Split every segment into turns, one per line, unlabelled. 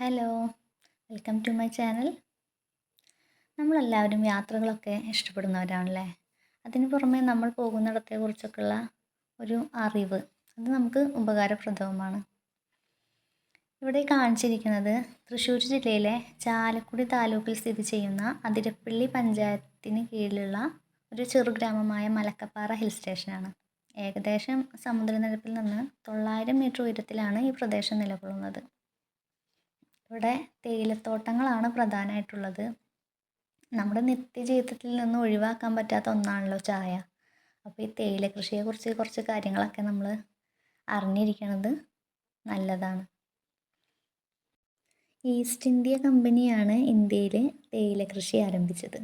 Hello welcome to my channel. നമ്മളെല്ലാവരും യാത്രകളൊക്കെ ഇഷ്ടപ്പെടുന്നവരാണല്ലേ? അതിന് പുറമെ നമ്മൾ പോകുന്നിടത്തെക്കുറിച്ചൊക്കെയുള്ള ഒരു അറിവ് അത് നമുക്ക് ഉപകാരപ്രദവുമാണ്. ഇവിടെ കാണിച്ചിരിക്കുന്നത് തൃശ്ശൂർ ജില്ലയിലെ ചാലക്കുടി താലൂക്കിൽ സ്ഥിതി ചെയ്യുന്ന അതിരപ്പള്ളി പഞ്ചായത്തിന് കീഴിലുള്ള ഒരു ചെറുഗ്രാമമായ മലക്കപ്പാറ ഹിൽ സ്റ്റേഷനാണ്. ഏകദേശം സമുദ്രനിരപ്പിൽ നിന്ന് തൊള്ളായിരം മീറ്റർ ഉയരത്തിലാണ് ഈ പ്രദേശം നിലകൊള്ളുന്നത്. ഇവിടെ തേയിലത്തോട്ടങ്ങളാണ് പ്രധാനമായിട്ടുള്ളത്. നമ്മുടെ നിത്യജീവിതത്തിൽ നിന്ന് ഒഴിവാക്കാൻ പറ്റാത്ത ഒന്നാണല്ലോ ചായ. അപ്പോൾ ഈ തേയില കൃഷിയെക്കുറിച്ച് കുറച്ച് കാര്യങ്ങളൊക്കെ നമ്മൾ അറിഞ്ഞിരിക്കുന്നത് നല്ലതാണ്. ഈസ്റ്റ് ഇന്ത്യ കമ്പനിയാണ് ഇന്ത്യയിൽ തേയില കൃഷി ആരംഭിച്ചത്.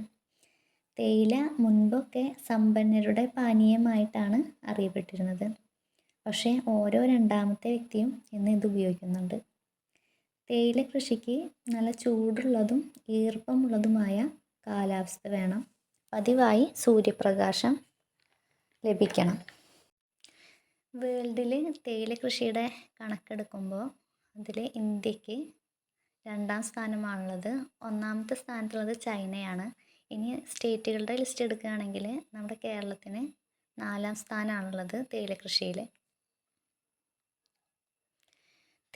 തേയില മുൻപൊക്കെ സമ്പന്നരുടെ പാനീയമായിട്ടാണ് അറിയപ്പെട്ടിരുന്നത്. പക്ഷേ ഓരോ രണ്ടാമത്തെ വ്യക്തിയും ഇന്ന് ഇത് ഉപയോഗിക്കുന്നുണ്ട്. തേയില കൃഷിക്ക് നല്ല ചൂടുള്ളതും ഈർപ്പമുള്ളതുമായ കാലാവസ്ഥ വേണം. പതിവായി സൂര്യപ്രകാശം ലഭിക്കണം. വേൾഡിൽ തേയില കൃഷിയുടെ കണക്കെടുക്കുമ്പോൾ അതിൽ ഇന്ത്യയ്ക്ക് രണ്ടാം സ്ഥാനമാണുള്ളത്. ഒന്നാമത്തെ സ്ഥാനത്തുള്ളത് ചൈനയാണ്. ഇനി സ്റ്റേറ്റുകളുടെ ലിസ്റ്റ് എടുക്കുകയാണെങ്കിൽ നമ്മുടെ കേരളത്തിന് നാലാം സ്ഥാനമാണുള്ളത് തേയില കൃഷിയിൽ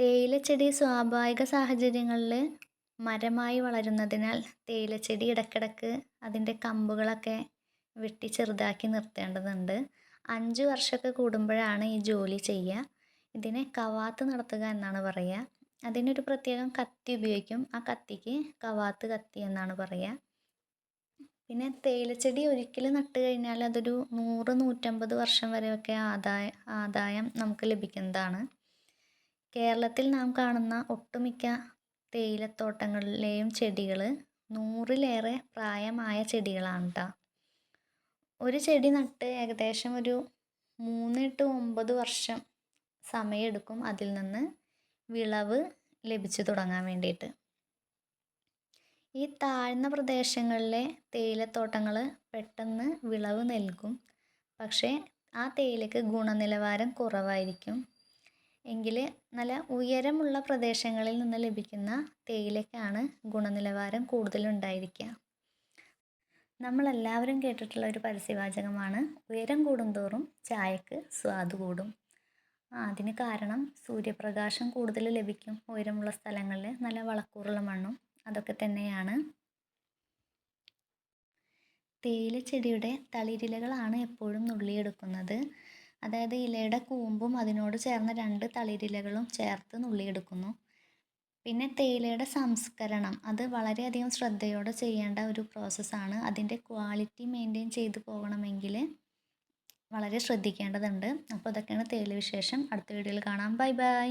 തേയിലച്ചെടി സ്വാഭാവിക സാഹചര്യങ്ങളിൽ മരമായി വളരുന്നതിനാൽ തേയിലച്ചെടി ഇടയ്ക്കിടയ്ക്ക് അതിന്റെ കമ്പുകളൊക്കെ വെട്ടി ചെറുതാക്കി നിർത്തേണ്ടതുണ്ട്. അഞ്ച് വർഷമൊക്കെ കൂടുമ്പോഴാണ് ഈ ജോലി ചെയ്യുക. ഇതിനെ കവാത്ത് നടത്തുക എന്നാണ് പറയുക. അതിനൊരു പ്രത്യേകം കത്തി ഉപയോഗിക്കും. ആ കത്തിക്ക് കവാത്ത് കത്തി എന്നാണ് പറയുക. പിന്നെ തേയിലച്ചെടി ഒരിക്കലും നട്ട് കഴിഞ്ഞാൽ അതൊരു നൂറ് നൂറ്റമ്പത് വർഷം വരെയൊക്കെ ആദായ ആദായം നമുക്ക് ലഭിക്കുന്നതാണ്. കേരളത്തിൽ നാം കാണുന്ന ഒട്ടുമിക്ക തേയിലത്തോട്ടങ്ങളിലെയും ചെടികൾ നൂറിലേറെ പ്രായമായ ചെടികളാണ് കേട്ടോ ഒരു ചെടി നട്ട് ഏകദേശം ഒരു മൂന്ന് ടു ഒമ്പത് വർഷം സമയമെടുക്കും അതിൽ നിന്ന് വിളവ് ലഭിച്ചു തുടങ്ങാൻ വേണ്ടിയിട്ട്. ഈ താഴ്ന്ന പ്രദേശങ്ങളിലെ തേയിലത്തോട്ടങ്ങൾ പെട്ടെന്ന് വിളവ് നൽകും. പക്ഷേ ആ തേയിലയ്ക്ക് ഗുണനിലവാരം കുറവായിരിക്കും. എങ്കിൽ നല്ല ഉയരമുള്ള പ്രദേശങ്ങളിൽ നിന്ന് ലഭിക്കുന്ന തേയിലയ്ക്കാണ് ഗുണനിലവാരം കൂടുതലുണ്ടായിരിക്കുക. നമ്മളെല്ലാവരും കേട്ടിട്ടുള്ള ഒരു പരസ്യവാചകമാണ് ഉയരം കൂടുന്തോറും ചായക്ക് സ്വാദ് കൂടും. അതിന് കാരണം സൂര്യപ്രകാശം കൂടുതൽ ലഭിക്കും. ഉയരമുള്ള സ്ഥലങ്ങളിൽ നല്ല വളക്കൂറുള്ള മണ്ണും അതൊക്കെ തന്നെയാണ്. തേയില ചെടിയുടെ തളിരിലകളാണ് എപ്പോഴും നുള്ളിയെടുക്കുന്നത്. അതായത് ഇലയുടെ കൂമ്പും അതിനോട് ചേർന്ന രണ്ട് തളിരിലകളും ചേർത്ത് നുള്ളിയെടുക്കുന്നു. പിന്നെ തേയിലയുടെ സംസ്കരണം. അത് വളരെയധികം ശ്രദ്ധയോടെ ചെയ്യേണ്ട ഒരു പ്രോസസ്സാണ് അതിന്റെ ക്വാളിറ്റി മെയിന്റെയിൻ ചെയ്ത് പോകണമെങ്കിൽ വളരെ ശ്രദ്ധിക്കേണ്ടതുണ്ട്. അപ്പോൾ അതൊക്കെയാണ് തേയില വിശേഷം. അടുത്ത വീഡിയോയിൽ കാണാം. Bye bye